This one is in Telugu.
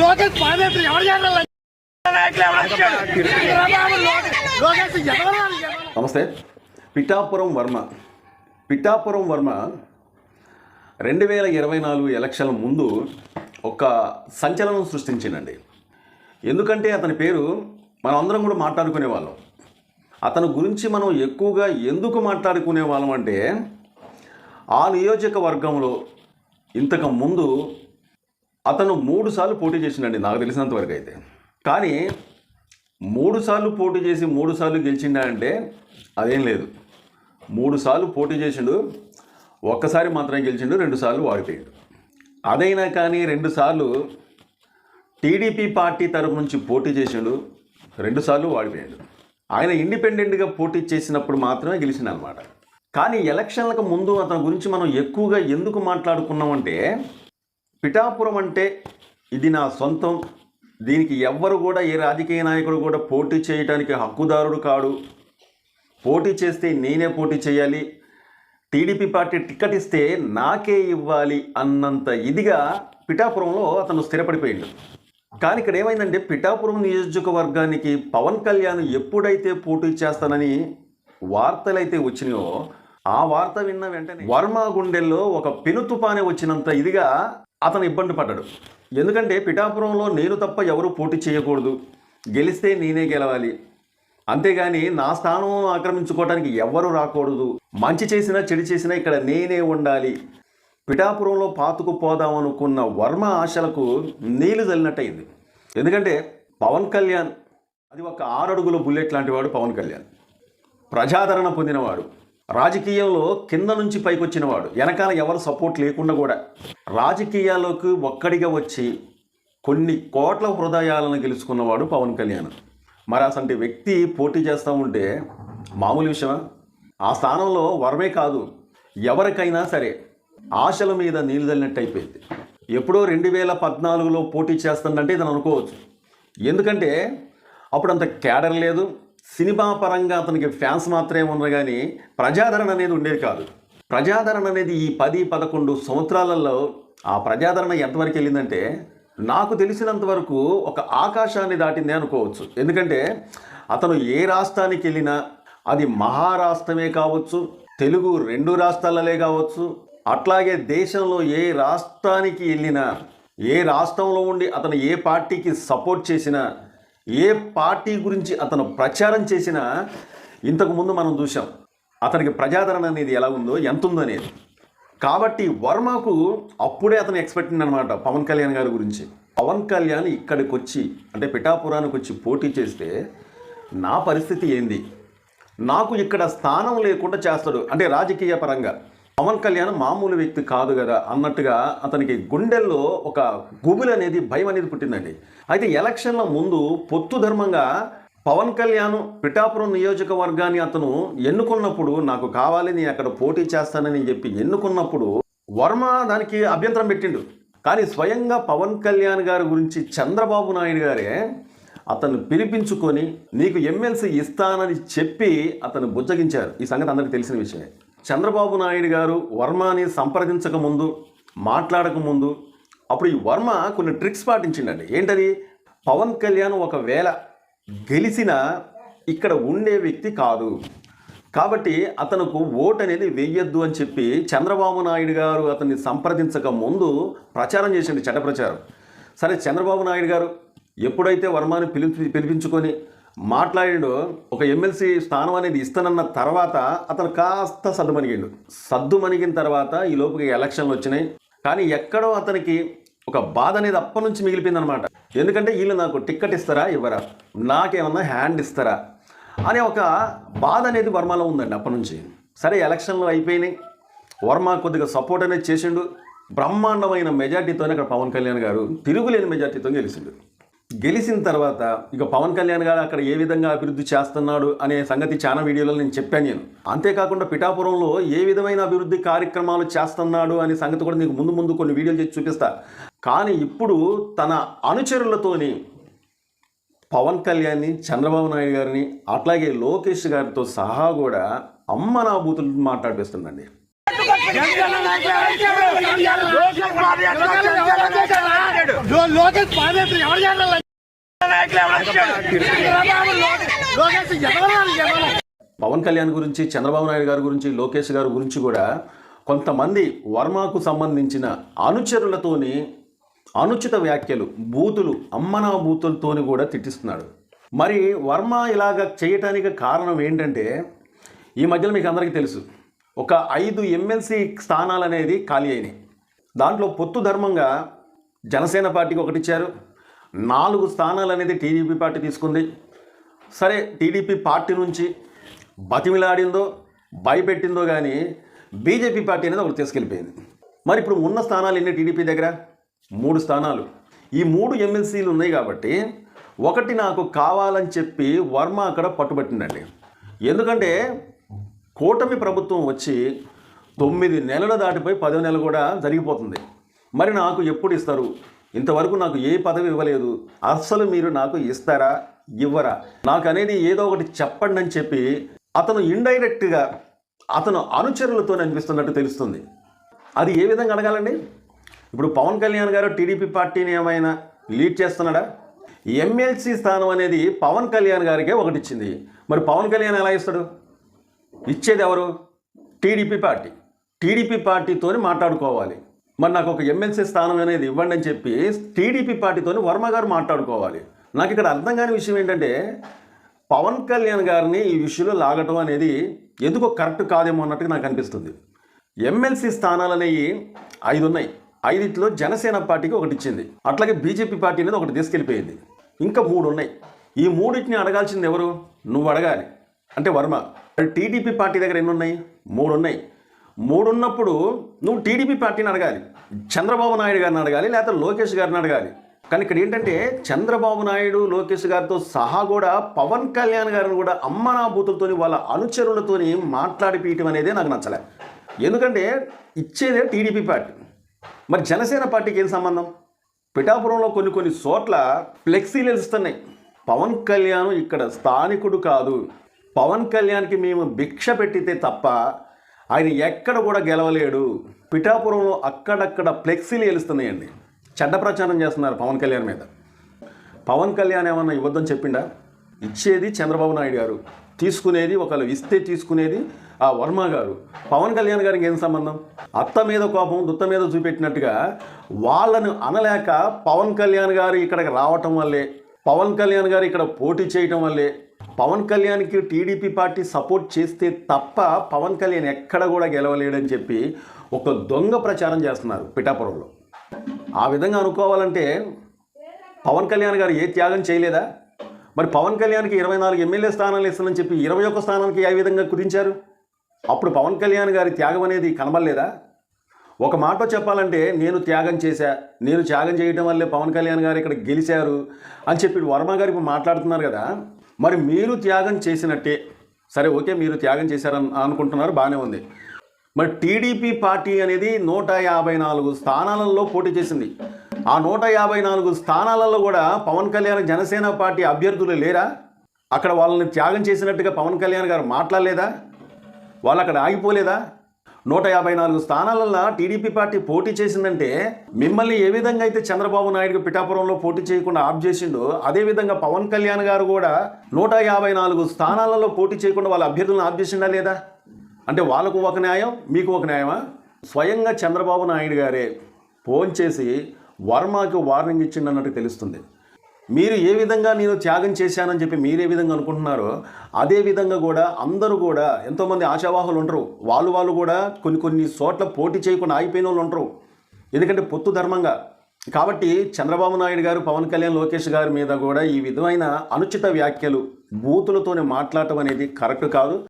లోకేష్ పాదయాత్ర ఎవరు చేయాలి నమస్తే. పిఠాపురం వర్మ. పిఠాపురం వర్మ రెండు వేల ఇరవై నాలుగు ఎలక్షన్ల ముందు ఒక సంచలనం సృష్టించిందండి. ఎందుకంటే అతని పేరు మనం అందరం కూడా మాట్లాడుకునే వాళ్ళం అతని గురించి మనం ఎక్కువగా ఎందుకు మాట్లాడుకునే వాళ్ళం అంటే ఆ నియోజకవర్గంలో ఇంతకు ముందు అతను మూడు సార్లు పోటీ చేసిండండి నాకు తెలిసినంతవరకు అయితే. కానీ మూడుసార్లు పోటీ చేసి మూడు సార్లు గెలిచిండా అంటే అదేం లేదు. మూడు సార్లు పోటీ చేసిండు ఒక్కసారి మాత్రమే గెలిచిండు రెండుసార్లు వాడిపోయిండు అదైనా కానీ రెండుసార్లు టీడీపీ పార్టీ తరపు నుంచి పోటీ చేసిండు రెండుసార్లు వాడిపోయాడు ఆయన ఇండిపెండెంట్గా పోటీ చేసినప్పుడు మాత్రమే గెలిచిండు అనమాట కానీ ఎలక్షన్లకు ముందు అతని గురించి మనం ఎక్కువగా ఎందుకు మాట్లాడుకున్నామంటే పిఠాపురం అంటే ఇది నా సొంతం. దీనికి ఎవ్వరు కూడా ఏ రాజకీయ నాయకుడు కూడా పోటీ చేయడానికి హక్కుదారుడు కాడు. పోటీ చేస్తే నేనే పోటీ చేయాలి. టీడీపీ పార్టీ టికెట్ ఇస్తే నాకే ఇవ్వాలి అన్నంత ఇదిగా పిఠాపురంలో అతను స్థిరపడిపోయిండు. కానీ ఇక్కడ ఏమైందంటే పిఠాపురం నియోజకవర్గానికి పవన్ కళ్యాణ్ ఎప్పుడైతే పోటీ చేస్తానని వార్తలైతే వచ్చినాయో ఆ వార్త విన్న వెంటనే వర్మ గుండెల్లో ఒక పెనుతుపానే వచ్చినంత ఇదిగా అతను ఇబ్బంది పడ్డాడు. ఎందుకంటే పిఠాపురంలో నేను తప్ప ఎవరు పోటీ చేయకూడదు. గెలిస్తే నేనే గెలవాలి. అంతేగాని నా స్థానం ఆక్రమించుకోవడానికి ఎవరు రాకూడదు. మంచి చేసినా చెడు చేసినా ఇక్కడ నేనే ఉండాలి. పిఠాపురంలో పాతుకుపోదాం అనుకున్న వర్మ ఆశలకు నీళ్ళు చల్లినట్టయింది ఎందుకంటే పవన్ కళ్యాణ్ అది ఒక ఆరడుగుల బుల్లెట్ లాంటి వాడు పవన్ కళ్యాణ్. ప్రజాదరణ పొందినవాడు. రాజకీయంలో కింద నుంచి పైకి వచ్చినవాడు వెనకాల ఎవరు సపోర్ట్ లేకుండా కూడా. రాజకీయాల్లోకి ఒక్కడిగా వచ్చి కొన్ని కోట్ల హృదయాలను గెలుచుకున్నవాడు పవన్ కళ్యాణ్. మరి అసంటి వ్యక్తి పోటీ చేస్తూ ఉంటే మామూలు విషయమా? ఆ స్థానంలో వరమే కాదు ఎవరికైనా సరే ఆశల మీద నీళ్ళు తల్లినట్టు అయిపోయింది. ఎప్పుడో రెండు వేల పద్నాలుగులో పోటీ చేస్తుందంటే ఇతను అనుకోవచ్చు. ఎందుకంటే అప్పుడు అంత క్యాడర్ లేదు సినిమా పరంగా అతనికి ఫ్యాన్స్ మాత్రమే ఉన్నారు కానీ ప్రజాదరణ అనేది ఉండేది కాదు. ప్రజాదరణ అనేది ఈ పది పదకొండు సంవత్సరాలలో ఆ ప్రజాదరణ ఎంతవరకు వెళ్ళిందంటే నాకు తెలిసినంత వరకు ఒక ఆకాశాన్ని దాటింది అనుకోవచ్చు. ఎందుకంటే అతను ఏ రాష్ట్రానికి వెళ్ళినా అది మహారాష్ట్రమే కావచ్చు తెలుగు రెండు రాష్ట్రాలలే కావచ్చు అట్లాగే దేశంలో ఏ రాష్ట్రానికి వెళ్ళినా ఏ రాష్ట్రంలో ఉండి అతను ఏ పార్టీకి సపోర్ట్ చేసినా ఏ పార్టీ గురించి అతను ప్రచారం చేసినా ఇంతకు ముందు మనం చూసాం అతనికి ప్రజాదరణ అనేది ఎలా ఉందో ఎంత ఉందో అనేది. కాబట్టి వర్మకు అప్పుడే అతను ఎక్స్పెక్ట్ అనమాట పవన్ కళ్యాణ్ గారి గురించి. పవన్ కళ్యాణ్ ఇక్కడికి వచ్చి అంటే పిఠాపురానికి వచ్చి పోటీ చేస్తే నా పరిస్థితి ఏంది? నాకు ఇక్కడ స్థానం లేకుండా చేస్తాడు అంటే రాజకీయ పరంగా. పవన్ కళ్యాణ్ మామూలు వ్యక్తి కాదు కదా అన్నట్టుగా అతనికి గుండెల్లో ఒక గుబులు అనేది భయం అనేది పుట్టిందండి. అయితే ఎలక్షన్ల ముందు పొత్తు ధర్మంగా పవన్ కళ్యాణ్ పిఠాపురం నియోజకవర్గాన్ని అతను ఎన్నుకున్నప్పుడు నాకు కావాలి నేను అక్కడ పోటీ చేస్తానని చెప్పి ఎన్నుకున్నప్పుడు వర్మ దానికి అభ్యంతరం పెట్టిండు. కానీ స్వయంగా పవన్ కళ్యాణ్ గారి గురించి చంద్రబాబు నాయుడు గారే అతను పిలిపించుకొని నీకు ఎమ్మెల్సీ ఇస్తానని చెప్పి అతను బుజ్జగించారు. ఈ సంగతి అందరికీ తెలిసిన విషయమే. చంద్రబాబు నాయుడు గారు వర్మని సంప్రదించక ముందు మాట్లాడక ముందు అప్పుడు ఈ వర్మ కొన్ని ట్రిక్స్ పాటించిండండి. ఏంటది? పవన్ కళ్యాణ్ ఒకవేళ గెలిచిన ఇక్కడ ఉండే వ్యక్తి కాదు. కాబట్టి అతనుకు ఓటు అనేది వేయొద్దు అని చెప్పి చంద్రబాబు నాయుడు గారు అతన్ని సంప్రదించక ముందు ప్రచారం చేసిండు చెడ్డ ప్రచారం. సరే చంద్రబాబు నాయుడు గారు ఎప్పుడైతే వర్మని పిలిపి పిలిపించుకొని మాట్లాడిండు ఒక ఎమ్మెల్సీ స్థానం అనేది ఇస్తానన్న తర్వాత అతను కాస్త సద్దుమణిగిండు సద్దుమణిగిన తర్వాత ఈ లోపుకి ఎలక్షన్లు వచ్చినాయి. కానీ ఎక్కడో అతనికి ఒక బాధ అనేది అప్పటి నుంచి మిగిలిపోయిందనమాట ఎందుకంటే వీళ్ళు నాకు టిక్కెట్ ఇస్తారా? ఇవ్వరా? నాకేమన్నా హ్యాండ్ ఇస్తారా? అనే ఒక బాధ అనేది వర్మలో ఉందండి అప్పటి నుంచి. సరే ఎలక్షన్లు అయిపోయినాయి. వర్మ కొద్దిగా సపోర్ట్ అనేది చేసిండు. బ్రహ్మాండమైన మెజార్టీతోనే అక్కడ పవన్ కళ్యాణ్ గారు తిరుగులేని మెజార్టీతో గెలిచిండు గెలిచిన తర్వాత ఇక పవన్ కళ్యాణ్ గారు అక్కడ ఏ విధంగా అభివృద్ధి చేస్తున్నాడు అనే సంగతి చాలా వీడియోలో నేను చెప్పాను నేను. అంతేకాకుండా పిఠాపురంలో ఏ విధమైన అభివృద్ధి కార్యక్రమాలు చేస్తున్నాడు అనే సంగతి కూడా నీకు ముందు ముందు కొన్ని వీడియోలు చేసి చూపిస్తా. కానీ ఇప్పుడు తన అనుచరులతోని పవన్ కళ్యాణ్ని చంద్రబాబు నాయుడు గారిని అట్లాగే లోకేష్ గారితో సహా కూడా అమ్మ నా బూతులు మాట్లాడిపిస్తుందండి లోకేష్ పాదయాత్ర ఎవరు చేయాలి ఎవరు పవన్ కళ్యాణ్ గురించి చంద్రబాబు నాయుడు గారి గురించి లోకేష్ గారి గురించి కూడా కొంతమంది వర్మకు సంబంధించిన అనుచరులతోని అనుచిత వ్యాఖ్యలు బూతులు అమ్మనా బూతులతోని కూడా తిట్టిస్తున్నాడు. మరి వర్మ ఇలాగ చేయటానికి కారణం ఏంటంటే ఈ మధ్యలో మీకు అందరికీ తెలుసు ఒక ఐదు ఎమ్మెల్సీ స్థానాలు అనేది ఖాళీ అయినాయి. దాంట్లో పొత్తు ధర్మంగా జనసేన పార్టీకి ఒకటి ఇచ్చారు. నాలుగు స్థానాలు అనేది టీడీపీ పార్టీ తీసుకుంది. సరే టీడీపీ పార్టీ నుంచి బతిమిలాడిందో భయపెట్టిందో కానీ బీజేపీ పార్టీ అనేది ఒకటి తీసుకెళ్ళిపోయింది. మరి ఇప్పుడు ఉన్న స్థానాలు ఎన్ని టీడీపీ దగ్గర? మూడు స్థానాలు. ఈ మూడు ఎమ్మెల్సీలు ఉన్నాయి కాబట్టి ఒకటి నాకు కావాలని చెప్పి వర్మ అక్కడ పట్టుబట్టిందండి. ఎందుకంటే కూటమి ప్రభుత్వం వచ్చి తొమ్మిది నెలలు దాటిపోయి పదో నెల కూడా జరిగిపోతుంది. మరి నాకు ఎప్పుడు ఇస్తారు? ఇంతవరకు నాకు ఏ పదవి ఇవ్వలేదు. అస్సలు మీరు నాకు ఇస్తారా? ఇవ్వరా? నాకు అనేది ఏదో ఒకటి చెప్పండి అని చెప్పి అతను ఇండైరెక్ట్గా అతను అనుచరులతో అనిపిస్తున్నట్టు తెలుస్తుంది. అది ఏ విధంగా అడగాలండి? ఇప్పుడు పవన్ కళ్యాణ్ గారు టీడీపీ పార్టీని ఏమైనా లీడ్ చేస్తున్నాడా? ఎమ్మెల్సీ స్థానం అనేది పవన్ కళ్యాణ్ గారికే ఒకటి ఇచ్చింది మరి పవన్ కళ్యాణ్ ఎలా ఇస్తాడు? ఇచ్చేది ఎవరు? TDP party. టీడీపీ పార్టీతోని మాట్లాడుకోవాలి. మరి నాకు ఒక ఎమ్మెల్సీ స్థానం అనేది ఇవ్వండి అని చెప్పి టీడీపీ పార్టీతోని వర్మ గారు మాట్లాడుకోవాలి. నాకు ఇక్కడ అర్థం కాని విషయం ఏంటంటే పవన్ కళ్యాణ్ గారిని ఈ విషయంలో లాగటం అనేది ఎందుకో కరెక్ట్ కాదేమో అన్నట్టుగా నాకు అనిపిస్తుంది. ఎమ్మెల్సీ స్థానాలు అనేవి ఐదు ఉన్నాయి ఐదిట్లో జనసేన పార్టీకి ఒకటి ఇచ్చింది. అట్లాగే బీజేపీ పార్టీ అనేది ఒకటి తీసుకెళ్ళిపోయింది. ఇంకా మూడు ఉన్నాయి ఈ మూడింటిని అడగాల్సింది ఎవరు? నువ్వు అడగాలి. అంటే వర్మ. టీడీపీ పార్టీ దగ్గర ఎన్ని ఉన్నాయి మూడు ఉన్నాయి మూడు ఉన్నప్పుడు నువ్వు టీడీపీ పార్టీని అడగాలి చంద్రబాబు నాయుడు గారిని అడగాలి లేకపోతే లోకేష్ గారిని అడగాలి. కానీ ఇక్కడ ఏంటంటే చంద్రబాబు నాయుడు లోకేష్ గారితో సహా కూడా పవన్ కళ్యాణ్ గారిని కూడా అమ్మనాభూతులతోని వాళ్ళ అనుచరులతోని మాట్లాడిపీయటం అనేది నాకు నచ్చలే. ఎందుకంటే ఇచ్చేదే టీడీపీ పార్టీ. మరి జనసేన పార్టీకి ఏం సంబంధం? పిఠాపురంలో కొన్ని కొన్ని చోట్ల ఫ్లెక్సీలు ఇస్తున్నాయి. పవన్ కళ్యాణ్ ఇక్కడ స్థానికుడు కాదు. పవన్ కళ్యాణ్కి మేము భిక్ష పెట్టితే తప్ప ఆయన ఎక్కడ కూడా గెలవలేడు. పిఠాపురంలో అక్కడక్కడ ఫ్లెక్సీలు వెలుస్తున్నాయండి చెడ్డ ప్రచారం చేస్తున్నారు పవన్ కళ్యాణ్ మీద. పవన్ కళ్యాణ్ ఏమన్నా ఇవ్వద్దని చెప్పిండా? ఇచ్చేది చంద్రబాబు నాయుడు గారు. తీసుకునేది ఒకళ్ళు ఇస్తే తీసుకునేది ఆ వర్మ గారు. పవన్ కళ్యాణ్ గారికి ఏం సంబంధం? అత్త మీద కోపం దుత్త మీద చూపెట్టినట్టుగా వాళ్ళను అనలేక పవన్ కళ్యాణ్ గారు ఇక్కడికి రావటం వల్లే పవన్ కళ్యాణ్ గారు ఇక్కడ పోటీ చేయటం వల్లే పవన్ కళ్యాణ్కి టీడీపీ పార్టీ సపోర్ట్ చేస్తే తప్ప పవన్ కళ్యాణ్ ఎక్కడ కూడా గెలవలేడని చెప్పి ఒక దొంగ ప్రచారం చేస్తున్నారు పిఠాపురంలో. ఆ విధంగా అనుకోవాలంటే పవన్ కళ్యాణ్ గారు ఏ త్యాగం చేయలేదా? మరి పవన్ కళ్యాణ్కి ఇరవై నాలుగు ఎమ్మెల్యే స్థానాలు ఇస్తానని చెప్పి ఇరవై ఒక్క స్థానానికి ఏ విధంగా కుదించారు? అప్పుడు పవన్ కళ్యాణ్ గారి త్యాగం అనేది కనబడలేదా? ఒక మాట చెప్పాలంటే నేను త్యాగం చేశా నేను త్యాగం చేయడం వల్లే పవన్ కళ్యాణ్ గారు ఇక్కడ గెలిచారు అని చెప్పి వర్మ గారు ఇప్పుడు మాట్లాడుతున్నారు కదా. మరి మీరు త్యాగం చేసినట్టే. సరే ఓకే మీరు త్యాగం చేశారని అనుకుంటున్నారు బాగానే ఉంది. మరి టీడీపీ పార్టీ అనేది నూట యాభై నాలుగు స్థానాలలో పోటీ చేసింది. ఆ నూట యాభై నాలుగు స్థానాలలో కూడా పవన్ కళ్యాణ్ జనసేన పార్టీ అభ్యర్థులు లేరా? అక్కడ వాళ్ళని త్యాగం చేసినట్టుగా పవన్ కళ్యాణ్ గారు మాట్లాడలేదా? వాళ్ళు అక్కడ ఆగిపోలేదా? నూట యాభై నాలుగు స్థానాలలో టీడీపీ పార్టీ పోటీ చేసిందంటే మిమ్మల్ని ఏ విధంగా అయితే చంద్రబాబు నాయుడు పిఠాపురంలో పోటీ చేయకుండా ఆప్ చేసిండో అదే విధంగా పవన్ కళ్యాణ్ గారు కూడా నూట యాభై నాలుగు స్థానాలలో పోటీ చేయకుండా వాళ్ళ అభ్యర్థులను ఆప్ చేసిండా లేదా? అంటే వాళ్ళకు ఒక న్యాయం మీకు ఒక న్యాయమా? స్వయంగా చంద్రబాబు నాయుడు గారే ఫోన్ చేసి వర్మకి వార్నింగ్ ఇచ్చిండన్నట్టు తెలుస్తుంది. మీరు ఏ విధంగా నేను త్యాగం చేశానని చెప్పి మీరు ఏ విధంగా అనుకుంటున్నారో అదే విధంగా కూడా అందరూ కూడా ఎంతోమంది ఆశావాహులు ఉంటారు. వాళ్ళు వాళ్ళు కూడా కొన్ని కొన్ని చోట్ల పోటీ చేయకుండా ఆగిపోయిన వాళ్ళు ఉంటారు. ఎందుకంటే పొత్తు ధర్మంగా. కాబట్టి చంద్రబాబు నాయుడు గారు పవన్ కళ్యాణ్ లోకేష్ గారి మీద కూడా ఈ విధమైన అనుచిత వ్యాఖ్యలు బూతులతోనే మాట్లాడటం అనేది కరెక్ట్ కాదు.